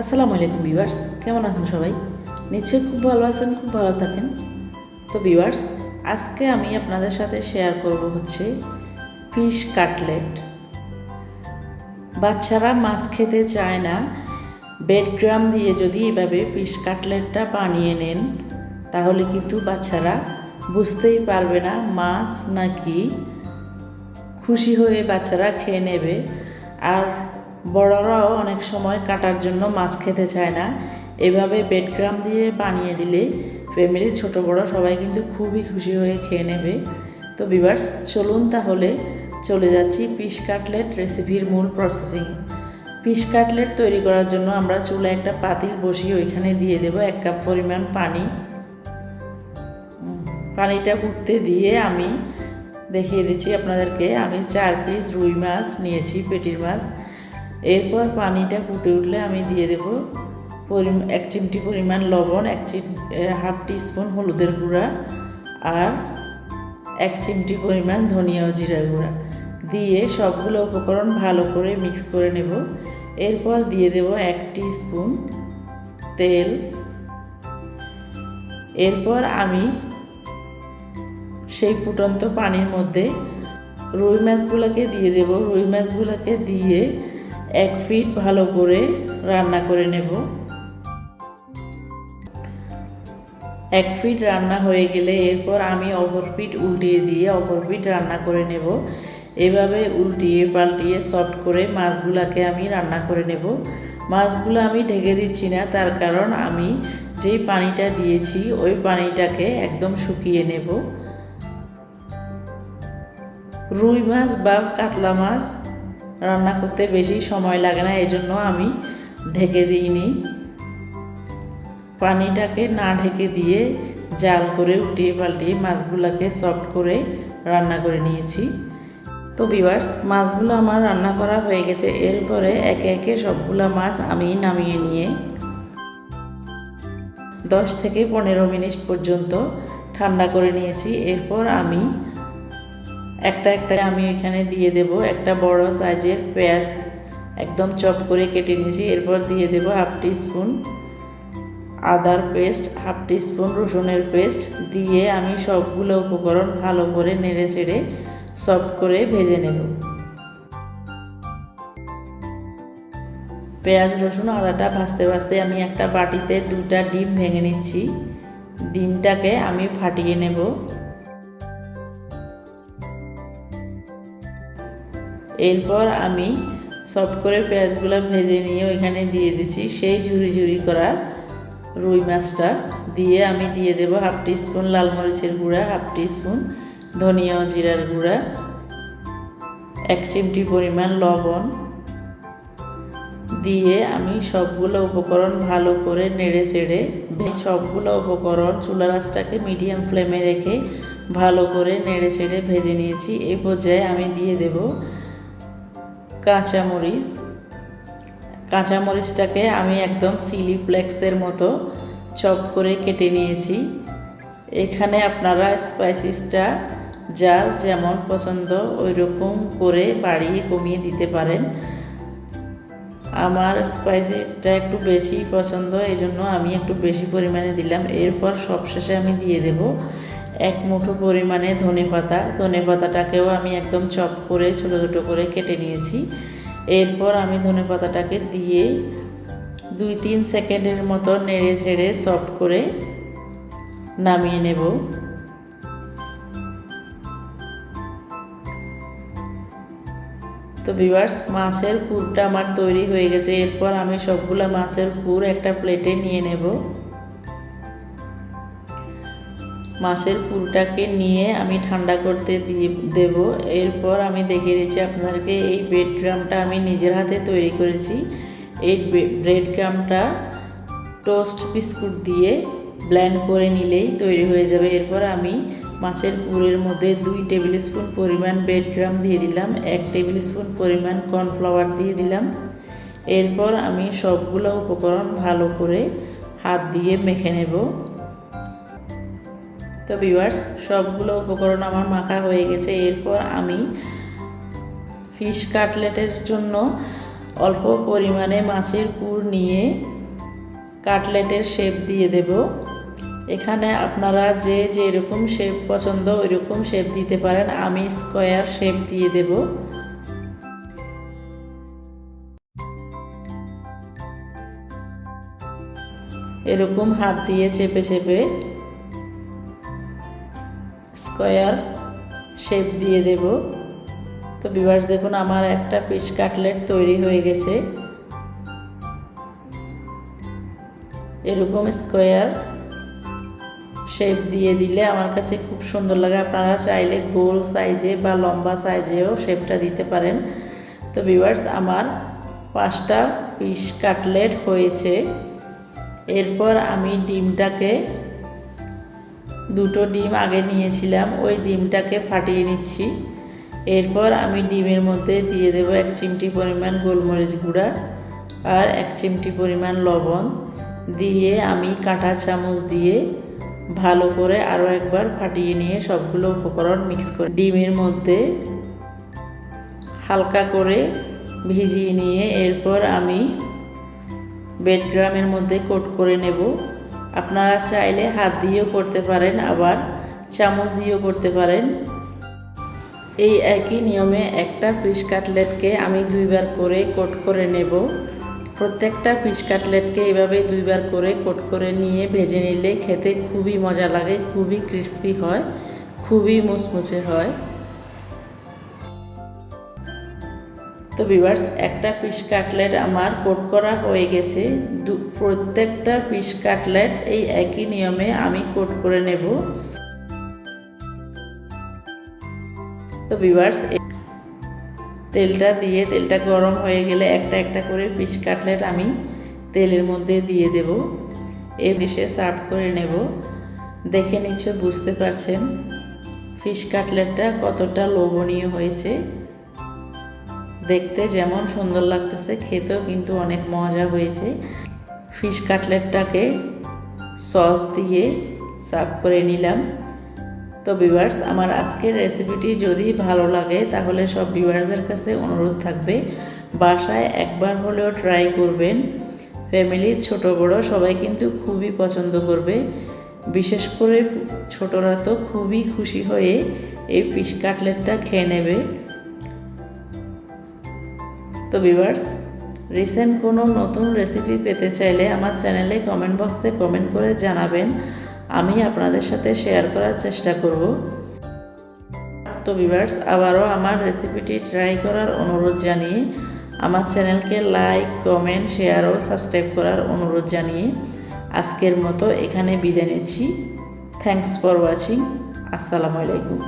আসসালামু আলাইকুম ভিউয়ার্স, কেমন আছেন সবাই? নিশ্চয়ই খুব ভালো আছেন, খুব ভালো থাকেন। তো ভিউয়ার্স, আজকে আমি আপনাদের সাথে শেয়ার করব হচ্ছে ফিশ কাটলেট বাচ্চারা মাছ খেতে চায় না বেডগ্রাম দিয়ে যদি এভাবে ফিশ কাটলেটটা বানিয়ে নেন, তাহলে কিন্তু বাচ্চারা বুঝতেই পারবে না মাছ নাকি খুশি হয়ে বাচ্চারা খেয়ে নেবে। আর বড়রাও অনেক সময় কাটার জন্য মাছ খেতে চায় না। এভাবে বেডগ্রাম দিয়ে বানিয়ে দিলে ফ্যামিলির ছোট বড় সবাই কিন্তু খুবই খুশি হয়ে খেয়ে নেবে। তো বিভার্স চলুন তাহলে চলে যাচ্ছি পিস কাটলেট রেসিপির মূল প্রসেসিং। পিস কাটলেট তৈরি করার জন্য আমরা চুলা একটা পাতিল বসিয়ে ওইখানে দিয়ে দেব এক কাপ পরিমাণ পানি। পানিটা ফুটতে দিয়ে আমি দেখিয়ে দিচ্ছি আপনাদেরকে। আমি চার পিস রুই মাছ নিয়েছি, পেটির মাছ। এরপর পানিটা ফুটে উঠলে আমি দিয়ে দেব এক চিমটি পরিমাণ লবণ, এক হাফ টিস্পুন হলুদের গুঁড়া আর এক চিমটি পরিমাণ ধনিয়া ও জিরা গুঁড়া। দিয়ে সবগুলো উপকরণ ভালো করে মিক্স করে নেব। এরপর দিয়ে দেব এক স্পুন তেল। এরপর আমি সেই ফুটন্ত পানির মধ্যে রুই মাছগুলোকে দিয়ে দেব। রুই মাছগুলোকে দিয়ে এক ফিট ভালো করে রান্না করে নেব। এক ফিট রান্না হয়ে গেলে এরপর আমি অপর ফিট উল্টিয়ে দিয়ে অপর ফিট রান্না করে নেব। এভাবে উল্টিয়ে পাল্টিয়ে সফট করে মাছগুলাকে আমি রান্না করে নেব। মাছগুলো আমি ঢেকে দিচ্ছি না, তার কারণ আমি যেই পানিটা দিয়েছি, ওই পানিটাকে একদম শুকিয়ে নেব। রুই মাছ বা কাতলা মাছ রান্না করতে বেশি সময় লাগে না, এজন্য আমি ঢেকে দিইনি। পানিটাকে না ঢেকে দিয়ে জাল করে উঠিয়ে পাল্টিয়ে মাছগুলোকে সফট করে রান্না করে নিয়েছি। তো বিভার্স মাছগুলো আমার রান্না করা হয়ে গেছে, এরপরে একে একে সবগুলো মাছ আমি নামিয়ে নিয়ে দশ থেকে পনেরো মিনিট পর্যন্ত ঠান্ডা করে নিয়েছি। এরপর আমি একটা একটা আমি এখানে দিয়ে দেব। একটা বড় সাইজের পেঁয়াজ একদম চপ করে কেটে নিয়েছি। এরপর দিয়ে দেব হাফ স্পুন আদার পেস্ট, হাফ স্পুন রসুনের পেস্ট দিয়ে আমি সবগুলো উপকরণ ভালো করে নেড়ে চেড়ে সফট করে ভেজে নেব। পেঁয়াজ, রসুন, আদাটা ভাজতে ভাজতে আমি একটা বাটিতে দুটা ডিম ভেঙে নিচ্ছি। ডিমটাকে আমি ফাটিয়ে নেব। এরপর আমি সফট করে পেঁয়াজগুলো ভেজে নিয়ে ওইখানে দিয়ে দিচ্ছি। সেই ঝুরি ঝুরি করা রুই মাছটা দিয়ে আমি দিয়ে দেব হাফ স্পুন লাল মরিচের গুঁড়া, হাফ স্পুন ধনিয়া ও জিরার গুঁড়া, এক চিমটি পরিমাণ লবণ দিয়ে আমি সবগুলো উপকরণ ভালো করে নেড়ে চেড়ে সবগুলো উপকরণ চুলা রাসটাকে মিডিয়াম ফ্লেমে রেখে ভালো করে নেড়ে চেড়ে ভেজে নিয়েছি। এই পর্যায়ে আমি দিয়ে দেব কাঁচামরিচ। কাঁচামরিচটাকে আমি একদম সিলি ফ্লেক্সের মতো চপ করে কেটে নিয়েছি। এখানে আপনারা স্পাইসিসটা যার যেমন পছন্দ ওই রকম করে বাড়িয়ে কমিয়ে দিতে পারেন। আমার স্পাইসিসটা একটু বেশি পছন্দ এই জন্য আমি একটু বেশি পরিমাণে দিলাম। এরপর সবশেষে আমি দিয়ে দেব এক মুঠো পরিমাণে ধনে পাতা। ধনে পাতাটাকেও আমি একদম চপ করে, ছোটো ছোটো করে কেটে নিয়েছি। এরপর আমি ধনে পাতাটাকে দিয়ে দুই তিন সেকেন্ডের মতো নেড়ে ছেড়ে সফট করে নামিয়ে নেব। তো ভিভার্স মাছের পুরটা আমার তৈরি হয়ে গেছে। এরপর আমি সবগুলো মাছের পুর একটা প্লেটে নিয়ে নেব। মাছের পুরটাকে নিয়ে আমি ঠান্ডা করতে দিয়ে দেব। এরপর আমি দেখিয়ে দিচ্ছি আপনাদেরকে এই ব্রেড গ্রামটা আমি নিজের হাতে তৈরি করেছি। এই ব্রেড গ্রামটা টোস্ট বিস্কুট দিয়ে ব্ল্যান্ড করে নিলেই তৈরি হয়ে যাবে। এরপর আমি মাছের পুরের মধ্যে দুই টেবিল স্পুন পরিমাণ ব্রেড গ্রাম দিয়ে দিলাম, এক টেবিল স্পুন পরিমাণ কর্নফ্লাওয়ার দিয়ে দিলাম। এরপর আমি সবগুলো উপকরণ ভালো করে হাত দিয়ে মেখে নেব। তো ভিউয়ার্স সবগুলো উপকরণ আমার মাখা হয়ে গেছে। এরপর আমি ফিশ কাটলেটের জন্য অল্প পরিমাণে মাছের পুর নিয়ে কাটলেটের শেপ দিয়ে দেব। এখানে আপনারা যে যেরকম শেপ পছন্দ ওই রকম শেপ দিতে পারেন। আমি স্কোয়ার শেপ দিয়ে দেব। এরকম হাত দিয়ে চেপে চেপে স্কোয়ার শেপ দিয়ে দেব। তো বিভার্স দেখুন আমার একটা পিস কাটলেট তৈরি হয়ে গেছে। এরকম স্কোয়ার শেপ দিয়ে দিলে আমার কাছে খুব সুন্দর লাগে। আপনারা চাইলে গোল সাইজে বা লম্বা সাইজেও শেপটা দিতে পারেন। তো ভিউয়ার্স আমার পাঁচটা পিস কাটলেট হয়েছে। এরপর আমি ডিমটাকে দুটো ডিম আগে নিয়েছিলাম, ওই ডিমটাকে ফাটিয়ে নিচ্ছি। এরপর আমি ডিমের মধ্যে দিয়ে দেব এক চিমটি পরিমাণ গোলমরিচ গুঁড়া আর এক চিমটি পরিমাণ লবণ। দিয়ে আমি কাঁটা চামচ দিয়ে ভালো করে আরও একবার ফাটিয়ে নিয়ে সবগুলো উপকরণ মিক্স করে ডিমের মধ্যে হালকা করে ভিজিয়ে নিয়ে এরপর আমি বেডগ্রামের মধ্যে কোট করে নেব। আপনারা চাইলে হাত দিয়েও করতে পারেন, আবার চামচ দিয়েও করতে পারেন। এই একই নিয়মে একটা ফিশ কাটলেটকে আমি দুইবার করে কোট করে নেব। প্রত্যেকটা ফিশ কাটলেটকে এভাবে দুইবার করে কোট করে নিয়ে ভেজে নিলে খেতে খুবই মজা লাগে, খুবই ক্রিস্পি হয়, খুবই মুচমুচে হয়। তো ভিভার্স একটা ফিশ কাটলেট আমার কোট করা হয়ে গেছে। প্রত্যেকটা ফিশ কাটলেট এই একই নিয়মে আমি কোট করে নেব। তো ভিভার্স তেলটা দিয়ে, তেলটা গরম হয়ে গেলে একটা একটা করে ফিশ কাটলেট আমি তেলের মধ্যে দিয়ে দেব। এই ডিশে সার্ভ করে নেব। দেখে নিচ্ছ বুঝতে পারছেন ফিশ কাটলেটটা কতটা লোভনীয় হয়েছে। দেখতে যেমন সুন্দর লাগতেছে, খেতেও কিন্তু অনেক মজা হয়েছে। ফিশ কাটলেটটাকে সস দিয়ে সার্ভ করে নিলাম। তো ভিউয়ার্স, আমার আজকের রেসিপিটি যদি ভালো লাগে, তাহলে সব ভিউয়ার্সদের কাছে অনুরোধ থাকবে, বাসায় একবার হলেও ট্রাই করবেন। ফ্যামিলির ছোট বড় সবাই কিন্তু খুবই পছন্দ করবে। বিশেষ করে ছোটরা তো খুবই খুশি হয়ে এই ফিশ কাটলেটটা খেয়ে নেবে। তো ভিউয়ার্স রিসেন্ট কোনো নতুন রেসিপি পেতে চাইলে আমার চ্যানেলে কমেন্ট বক্সে কমেন্ট করে জানাবেন। আমি আপনাদের সাথে শেয়ার করার চেষ্টা করব। তো ভিভার্স আবারও আমার রেসিপিটি ট্রাই করার অনুরোধ জানিয়ে, আমার চ্যানেলকে লাইক কমেন্ট শেয়ার ও সাবস্ক্রাইব করার অনুরোধ জানিয়ে আজকের মতো এখানে বিদায় নিচ্ছি। থ্যাংকস ফর ওয়াচিং আসসালামু আলাইকুম।